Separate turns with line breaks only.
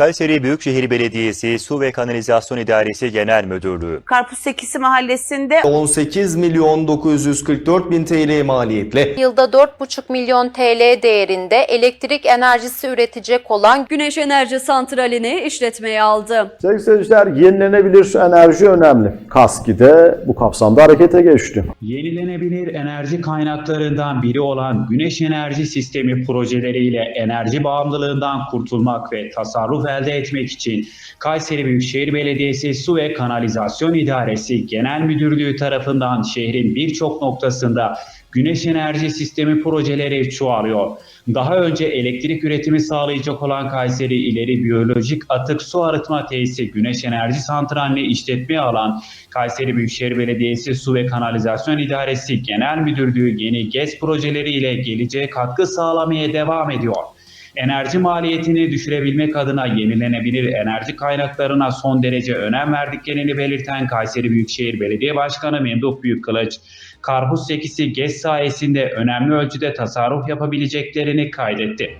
Kayseri Büyükşehir Belediyesi Su ve Kanalizasyon İdaresi Genel Müdürlüğü.
Karpuz Sekisi mahallesinde
18 milyon 944 bin TL maliyetle
Yılda 4,5 milyon TL değerinde elektrik enerjisi üretecek olan
Güneş enerji santralini işletmeye aldı.
Sevgili seyirciler yenilenebilir enerji önemli. KASKİ de bu kapsamda harekete geçti.
Yenilenebilir enerji kaynaklarından biri olan güneş enerji sistemi projeleriyle enerji bağımlılığından kurtulmak ve tasarruf elde etmek için Kayseri Büyükşehir Belediyesi Su ve Kanalizasyon İdaresi Genel Müdürlüğü tarafından şehrin birçok noktasında güneş enerji sistemi projeleri çoğalıyor. Daha önce elektrik üretimi sağlayacak olan Kayseri İleri Biyolojik Atık Su Arıtma Tesisi Güneş Enerji Santrali'ni işletmeye alan Kayseri Büyükşehir Belediyesi Su ve Kanalizasyon İdaresi Genel Müdürlüğü yeni GES projeleriyle geleceğe katkı sağlamaya devam ediyor. Enerji maliyetini düşürebilmek adına yenilenebilir enerji kaynaklarına son derece önem verdiklerini belirten Kayseri Büyükşehir Belediye Başkanı Memduh Büyükkılıç, karpuz sekisi GES sayesinde önemli ölçüde tasarruf yapabileceklerini kaydetti.